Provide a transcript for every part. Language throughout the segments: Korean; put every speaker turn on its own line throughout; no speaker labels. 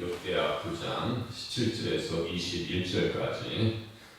역대하 9장 17절에서 21절까지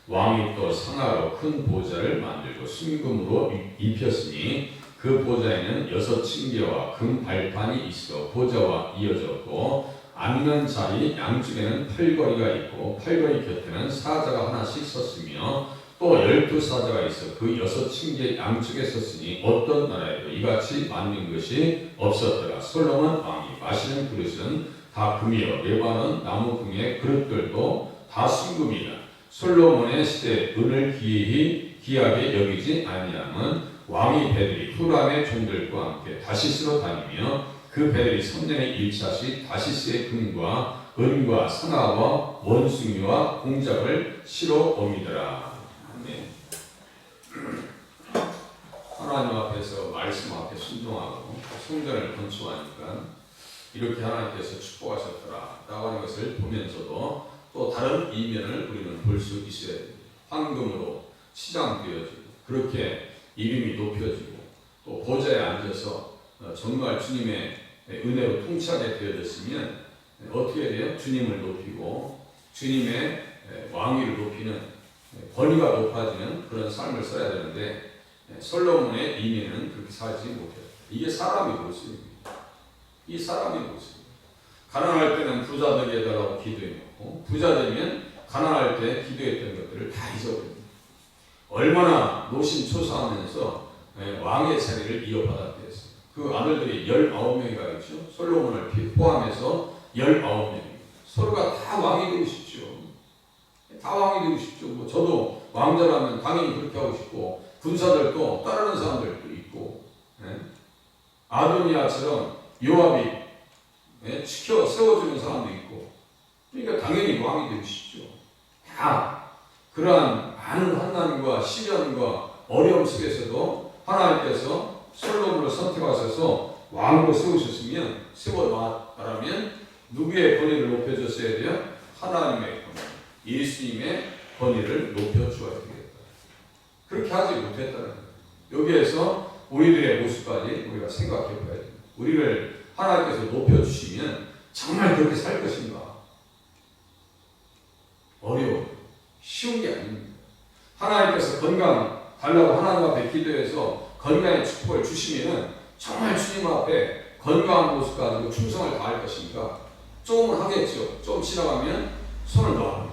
왕이 또 상하로 큰 보좌를 만들고 순금으로 입혔으니 그 보좌에는 여섯 층계와 금 발판이 있어 보좌와 이어졌고 앉는 자리 양쪽에는 팔걸이가 있고 팔걸이 곁에는 사자가 하나씩 섰으며 또 열두 사자가 있어 그 여섯 층계 양쪽에 섰으니 어떤 나라에도 이같이 만든 것이 없었더라. 솔로몬 왕이 마시는 그릇은 다 금이요 레바논 나무 등의 그릇들도 다 순금이라 솔로몬의 시대 은을 귀히 귀하게 여기지 아니함은 왕이 배들이 후람의 종들과 함께 다시스로 다니며 그 배들이 3년에 1차씩 다시스의 금과 은과 상아와 원숭이와 공작을 실어 옵니더라. 아멘. 하나님 앞에서 말씀 앞에 순종하고 성전을 건축하니까 이렇게 하나님께서 축복하셨더라 라고 하는 것을 보면서도 또 다른 이면을 우리는 볼 수 있어야 됩니다. 황금으로 치장되어지고 그렇게 이름이 높여지고 또 보좌에 앉아서 어, 정말 주님의 은혜로 통치하게 되어졌으면 어떻게 돼요? 주님을 높이고 주님의 왕위를 높이는 권위가 높아지는 그런 삶을 써야 되는데 솔로몬의 이면은 그렇게 살지 못했다. 이게 사람의 모습입니다. 이 사람의 모습. 가난할 때는 부자 되게 해달라고 기도해놓고 부자 되면 가난할 때 기도했던 것들을 다 잊어버립니다. 얼마나 노심초사하면서 왕의 자리를 이어받았겠어요. 그 아들들이 19명이가 있죠. 솔로몬을 포함해서 19명이. 서로가 다 왕이 되고 싶죠. 다 왕이 되고 싶죠. 뭐 저도 왕자라면 당연히 그렇게 하고 싶고 군사들도 따르는 사람들도 있고 예? 아도니아처럼 요압이 예? 지켜 세워주는 사람도 있고 그러니까 당연히 왕이 되고 싶죠. 다 그러한 많은 환난과 시련과 어려움 속에서도 하나님께서 솔로몬을 선택하셔서 왕으로 세우셨으면 세워놔라면 누구의 권위를 높여줬어야 돼요? 하나님의 권위, 예수님의 권위를 높여주어야 되겠다. 그렇게 하지 못했다는 거예요. 여기에서 우리들의 모습까지 우리가 생각해 봐야 됩니다. 우리를 하나님께서 높여주시면 정말 그렇게 살 것인가? 어려워. 쉬운 게 아닙니다. 하나님께서 건강 달라고 하나님 앞에 기도해서 건강의 축복을 주시면 정말 주님 앞에 건강한 모습 가지고 충성을 다할 것인가? 조금은 하겠죠. 좀 지나가면 손을 놔.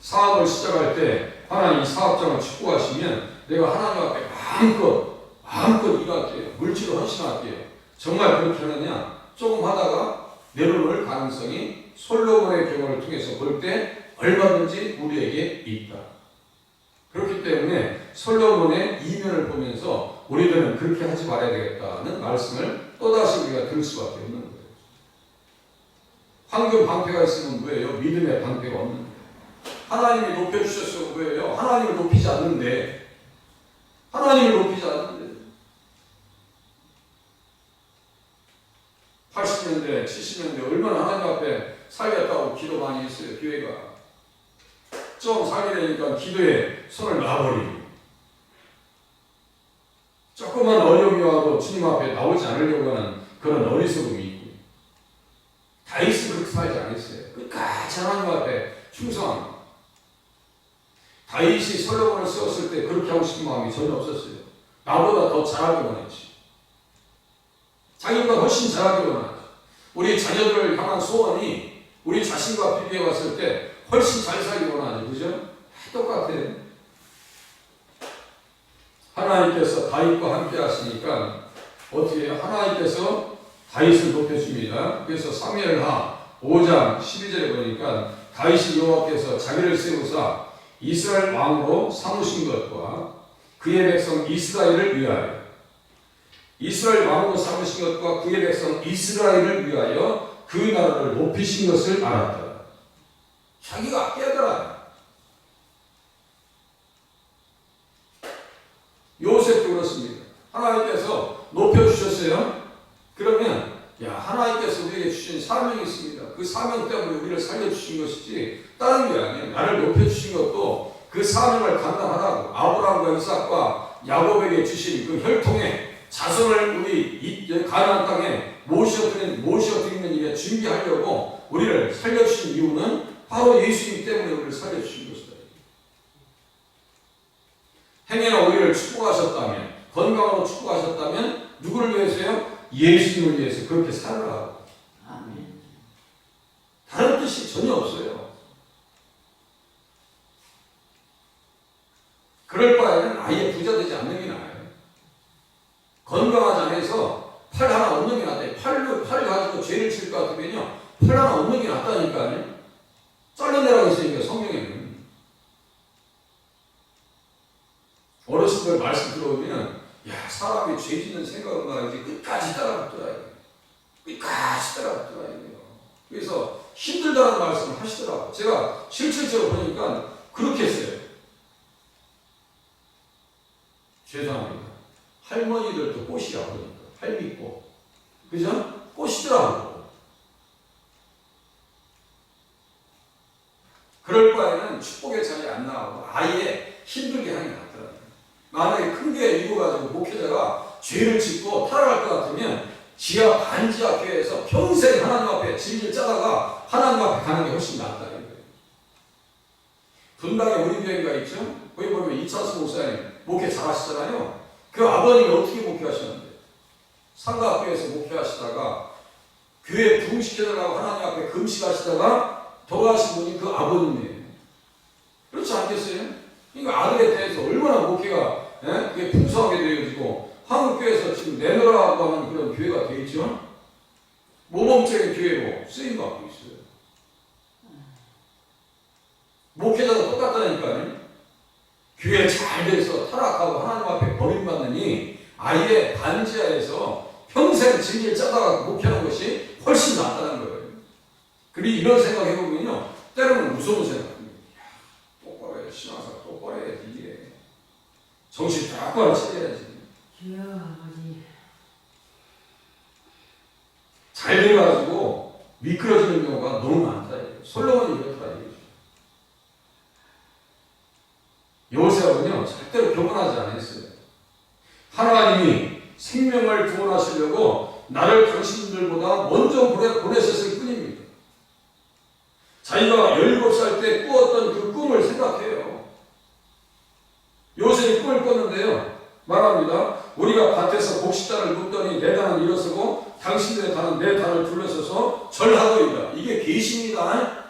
사업을 시작할 때 하나님 사업장을 축복하시면 내가 하나님 앞에 마음껏 마음껏 일할게요. 물질을 헌신할게요. 정말 그렇게 하느냐? 조금 하다가 내려놓을 가능성이 솔로몬의 경험을 통해서 볼 때 얼마든지 우리에게 있다. 그렇기 때문에 솔로몬의 이면을 보면서 우리들은 그렇게 하지 말아야 되겠다는 말씀을 또다시 우리가 들을 수밖에 없는 거예요. 황금 방패가 있으면 뭐예요? 믿음의 방패가 없는 거예요. 하나님이 높여주셨어 뭐예요? 하나님을 높이지 않는데 하나님을 높이지 않는데 80년대, 70년대 얼마나 하나님 앞에 살겠다고 기도 많이 했어요, 교회가. 좀 살리려니까 기도에 손을 놔버리고. 조그만 어려움이 와도 주님 앞에 나오지 않으려고 하는 그런 어리석음이 있고. 다윗은 그렇게 살지 않았어요. 끝까지 하나님 앞에 충성합니다. 다윗이 솔로몬을 세웠을 때 그렇게 하고 싶은 마음이 전혀 없었어요. 나보다 더 잘하기 원했지. 자기보다 훨씬 잘하기 원하지. 우리 자녀들을 향한 소원이 우리 비교해 봤을 때 훨씬 잘 살기 원하죠. 그죠? 똑같아요. 하나님께서 다윗과 함께 하시니까 어떻게? 하나님께서 다윗을 높여줍니다. 그래서 사무엘하 5장 12절에 보니까 다윗이 여호와께서 자기를 세우사 이스라엘 왕으로 삼으신 것과 그의 백성 이스라엘을 위하여 이스라엘 왕으로 삼으신 것과 그의 백성 이스라엘을 위하여 그 나라를 높이신 것을 알았다. 자기가 깨달아. 요셉도 그렇습니다. 하나님께서 높여주셨어요. 그러면 야 하나님께서 우리에게 주신 사명이 있습니다. 그 사명 때문에 우리를 살려주신 것이지 다른 게 아니에요. 나를 높여주신 것도 그 사명을 감당하라고 아브라함과 이삭과 야곱에게 주신 그 혈통의 자손을 우리 가나안 땅에 모셔드리는 모셔드리는 준비하려고 우리를 살려주신 이유는 바로 예수님 때문에 우리를 살려주신 것이다. 행여나 우리를 축복하셨다면 건강으로 축복하셨다면 누구를 위해서요? 예수님을 위해서 그렇게 살아라.
아멘.
다른 뜻이 전혀 없어요. 그럴 바에는 아예 부자 되지 않는 게 나아요. 건강하지 않아서 팔 하나 없는 게 낫다. 팔로, 팔 가지고 죄를 칠 것 같으면요. 팔 하나 없는 게 낫다니까요. 잘라내라고 했으니까 성경에는. 어르신들 말씀 들어오면 야 사람이 죄 짓는 생각은 말이지 끝까지 따라붙더라. 끝까지 따라붙더라. 그래서 힘들다는 말씀을 하시더라고요. 제가 실질적으로 보니까 그렇게 했어요. 죄송합니다. 할머니들도 꽃이라고 그러니까. 할미꽃. 그죠? 꽃이더라고요. 그럴 바에는 축복의 자리에 안 나가고 아예 힘들게 하는 게 낫더라고요. 만약에 큰 교회 이루어가지고 목회자가 죄를 짓고 타락할 것 같으면 지하 반지하 교회에서 평생 하나님 앞에 질질 짜다가 하나님 앞에 가는 게 훨씬 낫다. 분당에 우리 교회가 있죠. 거기 보면 이찬수 목사님 목회 잘하시잖아요. 그 아버님이 어떻게 목회하셨는데 상가교회에서 목회하시다가 교회 부흥시켜달라고 하나님 앞에 금식하시다가 돌아가신 분이 그 아버님이에요. 그렇지 않겠어요? 그러니까 아들에 대해서 얼마나 목회가 예? 그게 풍성하게 되어지고 한국교회에서 지금 내놓으라고 하는 그런 교회가 되어 있죠. 모범적인 교회로 쓰임 받고 있어요. 목회자도 똑같다니까요. 교회 잘 돼서 타락하고 하나님 앞에 버림받느니 아예 반지하에서 평생 진리를 짜다가 목회하는 것이 훨씬 낫다는 거예요. 그리고 이런 생각 해보면요. 때로는 무서운 생각입니다. 똑바로 해. 신앙사 똑바로 해야지. 이게. 정신 똑바로 차려야지.
주여 아버지.
잘 돼가지고 미끄러지는 경우가 너무 많다. 솔로몬이 이렇더라. 이거죠. 요셉은요, 절대로 교만하지 않았어요. 하나님이 생명을 구원하시려고 나를 당신들보다 먼저 보내, 보내셨을 뿐입니다. 자기가 17살 때 꾸었던 그 꿈을 생각해요. 요셉이 꿈을 꿨는데요. 말합니다. 우리가 밭에서 곡식단을 묻더니 내 단을 일어서고 당신들의 단은 내 단을 둘러서서 절하더이다. 이게 계시입니다.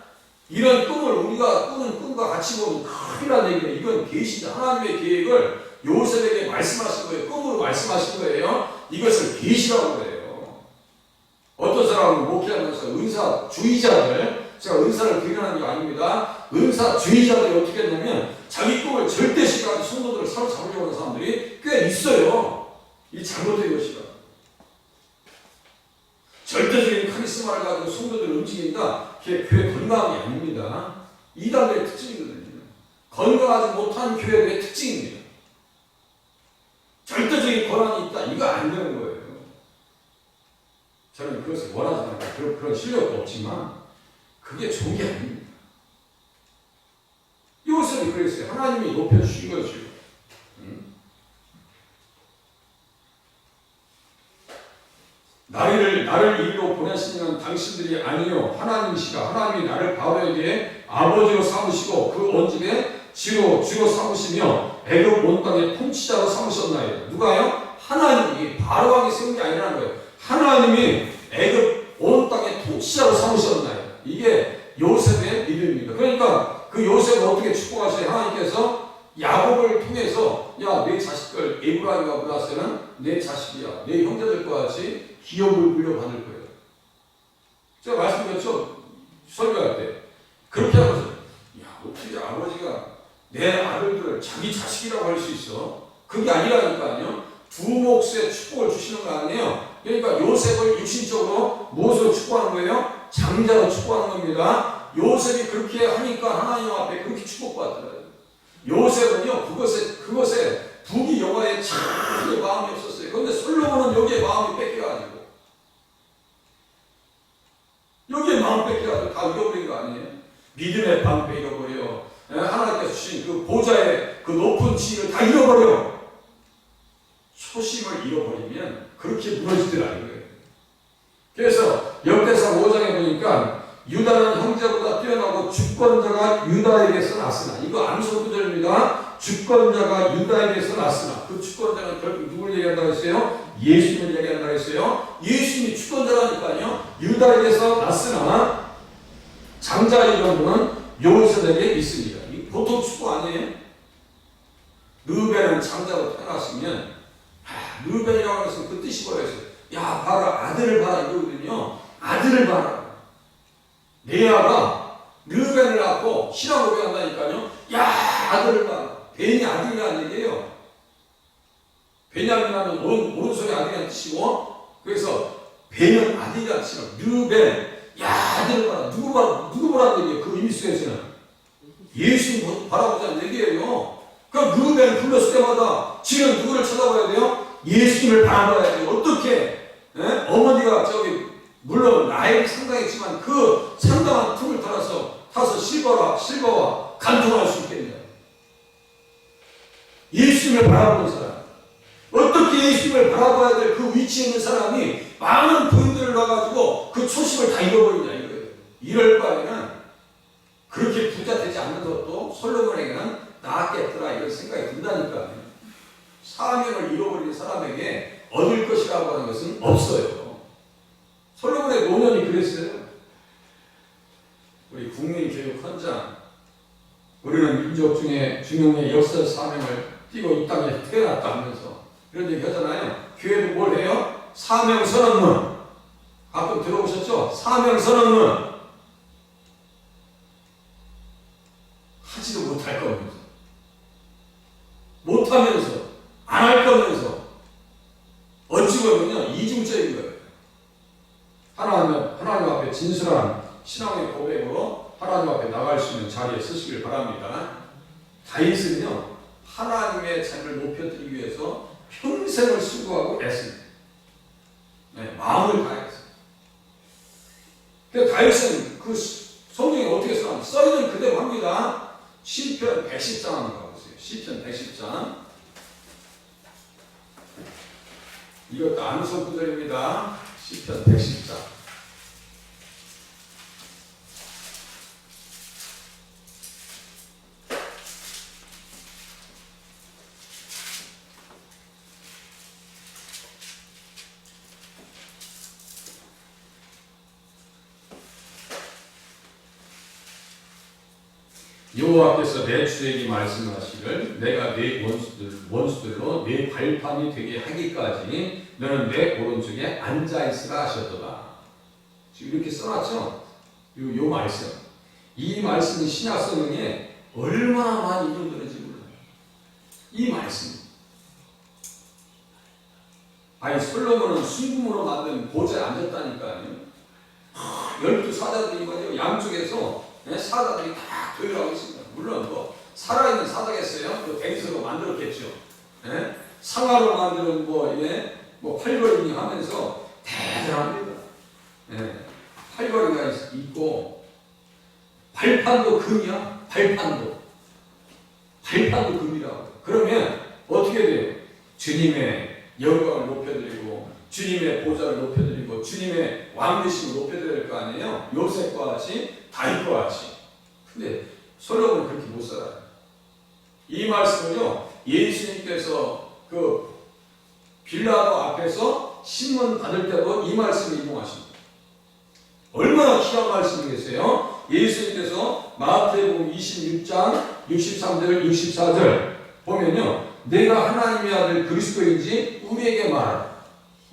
이런 꿈을 우리가 꾸는 꿈과 같이 보면 큰일 난 얘기예요. 이건 계시다. 하나님의 계획을 요셉에게 말씀하신 거예요. 꿈으로 말씀하신 거예요. 이것을 계시라고 그래요. 어떤 사람은 목회하면서 은사 주의자들, 제가 은사를 비난하는 게 아닙니다. 은사 주의자들이 어떻게 했냐면 자기 꿈을 절대시까지 성도들을 사로잡으려고 하는 사람들이 꽤 있어요. 이 잘못된 것이다. 절대적인 카리스마를 가지고 성도들을 움직인다. 그게 교회 건강이 아닙니다. 이단들의 특징이거든요. 건강하지 못한 교회의 특징입니다. 절대적인 권한이 있다. 이거 안 되는 거예요. 저는 그것을 원하지 않고 그런, 그런 실력도 없지만 그게 게 아닙니다. 요셉이 그랬어요. 하나님이 높여주신 거죠. 음? 나를 나를 이리로 보내시는 당신들이 아니요 하나님이시가 하나님이 나를 바로에게 아버지로 삼으시고 그 원집에 지로 주로 삼으시며 애굽 온 땅의 통치자로 삼으셨나요? 누가요? 하나님이 바로 왕이 세운 게 아니라는 거예요. 하나님이 애굽 온 땅의 통치자로 삼으셨나요? 이게 요셉의 믿음입니다. 그러니까 그 요셉을 어떻게 축복하셔요? 하나님께서 야곱을 통해서 야 내 자식들 에브라임과 브라스는 내 자식이야 내 형제들과 같이 기업을 물려받을 거예요. 제가 말씀드렸죠 설교할 때 그렇게 하면서 야 어떻게 아버지가 내 아들들을 자기 자식이라고 할 수 있어? 그게 아니라니까요. 두 몫의 축복을 주시는 거 아니에요. 그러니까 요셉을 육신적으로 무엇으로 축복하는 거예요? 장자로 축복하는 겁니다. 요셉이 그렇게 하니까 하나님 앞에 그렇게 축복받더라고요. 요셉은요 그것에 그것에 부귀 영화에 전혀 마음이 없었어요. 그런데 솔로몬은 여기에 마음이 뺏겨가지고 여기에 마음 뺏겨가지고 다 잃어버린 거 아니에요? 믿음의 방패 잃어버려. 예, 하나님께서 주신 그 보좌의 그 높은 지위를 다 잃어버려. 초심을 잃어버리면 그렇게 무너지더라 이거예요. 그래서 역대상 5장에 유다는 형제보다 뛰어나고 주권자가 유다에게서 났으나 이거 암소 구절입니다. 주권자가 유다에게서 났으나 그 주권자는 결국 누굴 얘기한다고 했어요? 예수님을 얘기한다고 했어요. 예수님이 주권자라니까요. 유다에게서 났으나 장자 이름은 요셉에게 있습니다. 이 보통 축구 아니에요? 르벤은 장자로 태어났으면 아, 르벤이라고 해서 그 뜻이 뭐였어요? 야 봐라 아들을 봐라 이러거든요. 아들을 봐라. 레아가 르벤을 낳고 신앙 고백한다니까요. 야 아들을 봐라. 벤이 아들이라는 얘기예요. 베냐민 하면 오른, 오른손의 아들이라는 뜻이고 그래서 벤은 아들이라는 뜻이고 르벤 야 아들을 봐라. 누구 봐라. 누구 보라는 얘기예요. 그 의미 속에서는 예수님 바라보자는 얘기예요. 그럼 르벤 불렀을 때마다 지는 누구를 쳐다봐야 돼요? 예수님을 바라봐야 돼요. 어떻게? 예? 어머니가 저기 물론 나이는 상당했지만 그 상당한 틈을 따라서 타서 실버와 실버와 간통할 수 있겠네요. 예수님을 바라보는 사람. 어떻게 예수님을 바라봐야 될 그 위치에 있는 사람이 많은 부인들을 놔가지고 그 초심을 다 잃어버리냐 이럴 바에는 그렇게 부자 되지 않는 것도 솔로몬에게는 낫겠더라 이런 생각이 든다니까. 사명을 잃어버린 사람에게 얻을 것이라고 하는 것은 없어요. 솔로몬의 노년이 그랬어요. 우리 국민교육헌장, 우리는 민족 중에 중용의 역사 사명을 띠고 이 땅에 태어났다 하면서 이런 얘기 하잖아요. 교회도 뭘 해요? 사명 선언문. 가끔 들어보셨죠? 사명 선언문. 하지도 못할 거면서. 못하면서. 안 할 거면서. 어찌 보면요, 이중적인 거예요. 하나님, 하나님 앞에 진실한 신앙의 고백으로 하나님 앞에 나갈 수 있는 자리에 서시길 바랍니다. 다윗은요, 하나님의 삶을 높여드리기 위해서 평생을 수고하고 애씁니다. 네, 마음을 다했어요. 다윗은 그 성경에 어떻게 써놨나? 써있는 그대로 합니다. 시편 110장 한번 가보세요. 시편 110장. 이것도 암소 구절입니다. 시편 110장. 여호와께서 내 주에게 말씀하시길 내가 내 원수들 원수들로 내 발판이 되게 하기까지 너는 내 오른쪽에 앉아 있으라 하셨도다. 지금 이렇게 써놨죠? 요, 요 말씀. 이 말씀이 신약 성경에 얼마나 많이 인용되는지 몰라요. 이 말씀. 아니 솔로몬은 순금으로 만든 보좌에 앉았다니까요. 하, 열두 사자들이 양쪽에서 네, 사자들이 다 도열하고 있습니다. 물론 뭐 살아있는 사자겠어요. 그 뱅스로 만들었겠죠. 예? 상하로 만드는 뭐, 예? 뭐 팔걸이 하면서 대단합니다. 예? 팔걸이가 있- 있고 발판도 금이야. 발판도 발판도 금이라고. 그러면 어떻게 돼요? 주님의 영광을 높여드리고 주님의 보좌를 높여드리고 주님의 왕대심을 높여드려야 될 거 아니에요? 요셉과 같이 다윗과 같이. 근데 솔로몬은 그렇게 못 살아요. 이 말씀을요, 예수님께서 그 빌라도 앞에서 신문 받을 때도 이 말씀을 인용하십니다. 얼마나 귀한 말씀이겠어요? 예수님께서 마태복음 26장 63절 64절 보면요. 내가 하나님의 아들 그리스도인지 우리에게 말하라.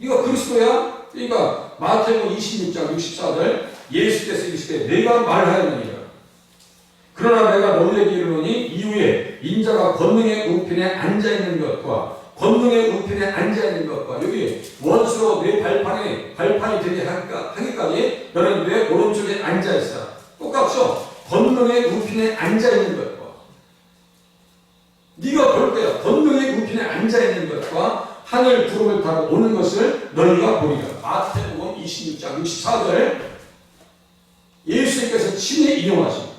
네가 그리스도야? 그러니까 마태복음 26장 64절 예수께서 이르시되 내가 말하였느니라. 그러나 내가 너희에게 이르노니 이후에 인자가 권능의 우편에 앉아 있는 것과 권능의 우편에 앉아 있는 것과 여기 원수로 내 발판에 발판이 되게 하기까- 하기까지 너는 내 오른쪽에 앉아 있어. 똑같죠? 권능의 우편에 앉아 있는 것과 네가 볼 때야 권능의 우편에 앉아 있는 것과 하늘 구름을 타고 오는 것을 너희가 보리라. 마태복음 26장 64절 예수님께서 친히 인용하십니다.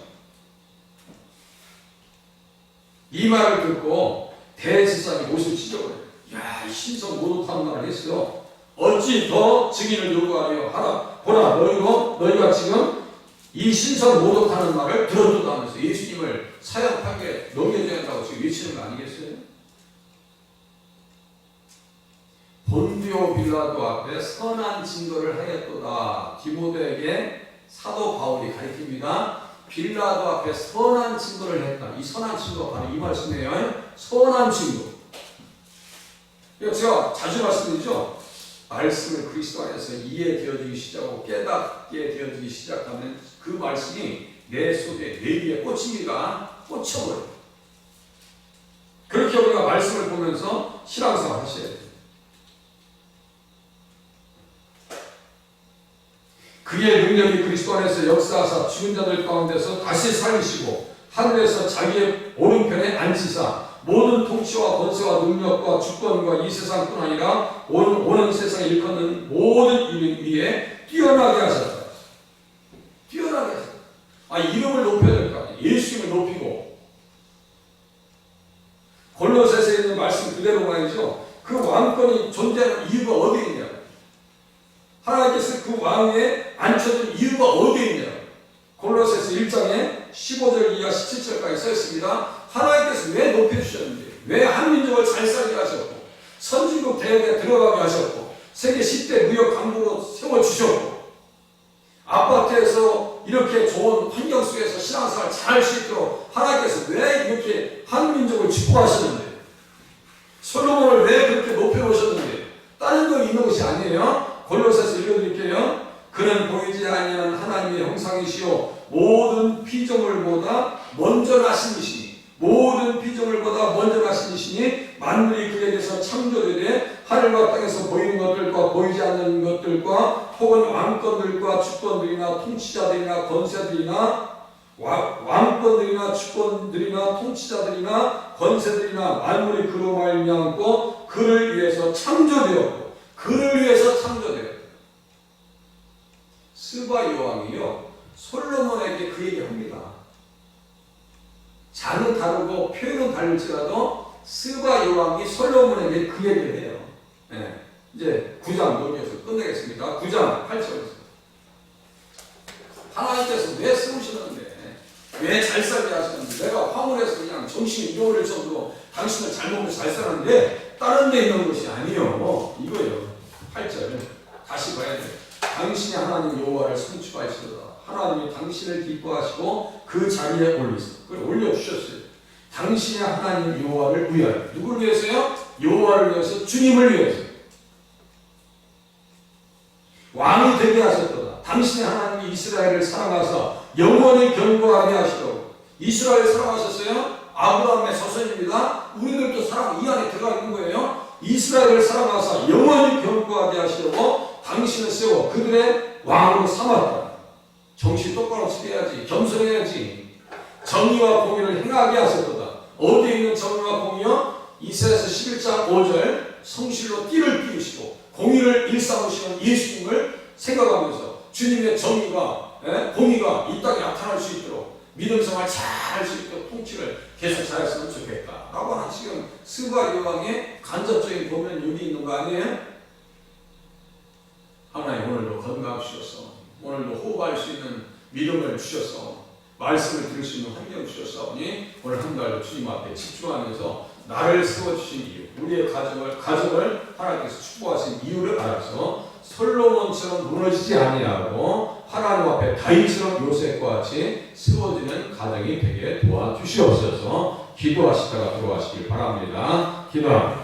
이 말을 듣고 대제사장이 옷을 찢어버려요. 야, 이 신성 모독하는 말을 했어요. 어찌 더 증인을 요구하려 하라. 보라, 너희도 너희가 지금 이 신선 모독하는 말을 들어도 하면서 예수님을 사형판에 넘겨줘야 한다고 지금 외치는 거 아니겠어요? 본디오 빌라도 앞에 선한 증거를 하였도다. 디모데에게 사도 바울이 가르칩니다. 빌라도 앞에 선한 증거를 했다. 이 선한 증거가 바로 이 말씀이에요. 선한 증거. 제가 자주 말씀드리죠. 말씀을 그리스도 안에서 이해되어지기 시작하고 깨닫게 되어지기 시작하면 그 말씀이 내 속에 내 위에 꽂힙니다. 꽂혀버려요. 그렇게 우리가 말씀을 보면서 신앙생활 하셔야 돼요. 그의 능력이 그리스도 안에서 역사하사 죽은 자들 가운데서 다시 살리시고 하늘에서 자기의 오른편에 앉히사 모든 통치와 권세와 능력과 주권과 이 세상뿐 아니라 온, 오는 세상에 일컫는 모든 이름 위에 뛰어나게 하셨다. 뛰어나게 하셨다. 아, 이름을 높여야 될 거 아니에요. 예수님을 높이고. 골로새서 있는 말씀 그대로 말이죠. 그 왕권이 존재하는 이유가 어디에 있냐. 하나님께서 그 왕에 앉혀둔 이유가 어디에 있냐. 골로새서 1장에 15절 이하 17절까지 써 있습니다. 하나님께서 왜 높여주셨는지, 왜 한민족을 잘 살게 하셨고, 선진국 대역에 들어가게 하셨고, 세계 10대 무역 강국으로 세워주셨고, 아파트에서 이렇게 좋은 환경 속에서 신앙생활 잘 할 수 있도록 하나님께서 왜 이렇게 한민족을 축복하셨는지, 솔로몬을 왜 그렇게 높여놓으셨는지, 다른 거 있는 것이 아니에요. 골로새서 읽어드릴게요. 그는 보이지 아니하는 하나님의 형상이시요 모든 피조물보다 먼저 나신 이시니 모든 피조물보다 먼저 나신 이시니 만물이 그에게서 창조되되 하늘과 땅에서 보이는 것들과 보이지 않는 것들과 혹은 왕권들과 주권들이나 통치자들이나 권세들이나 와- 왕권들이나 주권들이나 통치자들이나 권세들이나 만물이 그로 말미암고 그를 위해서 창조되었고 그를 위해서 창조되었고 스바 여왕이요 솔로몬에게 그 얘기 합니다. 장은 다르고 표현은 다를지라도 스바 여왕이 솔로몬에게 그 얘기를 해요. 예. 이제 9장 넘겨서 끝내겠습니다. 9장 8절에서 하나님께서 왜 쓰시는데 왜 잘 살게 하시는데 내가 화물에서 그냥 정신이 잃어버릴 정도로 당신을 잘 먹고 잘 사는데 다른 데 있는 것이 아니요 이거예요 8절 다시 봐야 돼 당신이 하나님 여호와를 성취하시도다 하나님이 당신을 기뻐하시고 그 자리에 올리소 그걸 올려주셨어요 당신이 하나님 여호와를 위하여 누구를 위해서요? 여호와를 위해서 주님을 위해서 왕이 되게 하셨도다. 당신의 하나님 이스라엘을 사랑하사 영원히 견고하게 하시도록. 이스라엘 사랑하셨어요? 아브라함의 자손입니다. 우리들도 사랑 이 안에 들어가 있는 거예요. 이스라엘을 사랑하사 영원히 견고하게 하시려고 당신을 세워 그들의 왕으로 삼았다. 정신 똑바로 차려야지. 겸손해야지. 정의와 공의를 행하게 하셨도다. 어디에 있는 정의와 공의요? 이사야서 11장 5절 성실로 띠를 띄우시고 공의를 일삼으시는 예수님을 생각하면서 주님의 정의가 예? 공의가 이 땅에 나타날 수 있도록 믿음 생활 잘할 수 있도록 통치를 계속 잘했으면 좋겠다. 라고 하는 지금 스바 여왕의 간접적인 보면 여기 있는 거 아니에요? 하나님 오늘도 건강 주셔서 오늘도 호흡할 수 있는 믿음을 주셔서 말씀을 들을 수 있는 환경 주셨사오니 오늘 한 달도 주님 앞에 집중하면서 나를 세워주신 이유, 우리의 가정을 가정을 하나님께서 축복하신 이유를 알아서 솔로몬처럼 무너지지 아니하고 하나님 앞에 다윗처럼 요셉과 같이 세워지는 가정이 되게 도와주시옵소서 기도하시다가 들어가시길 바랍니다. 기도합니다.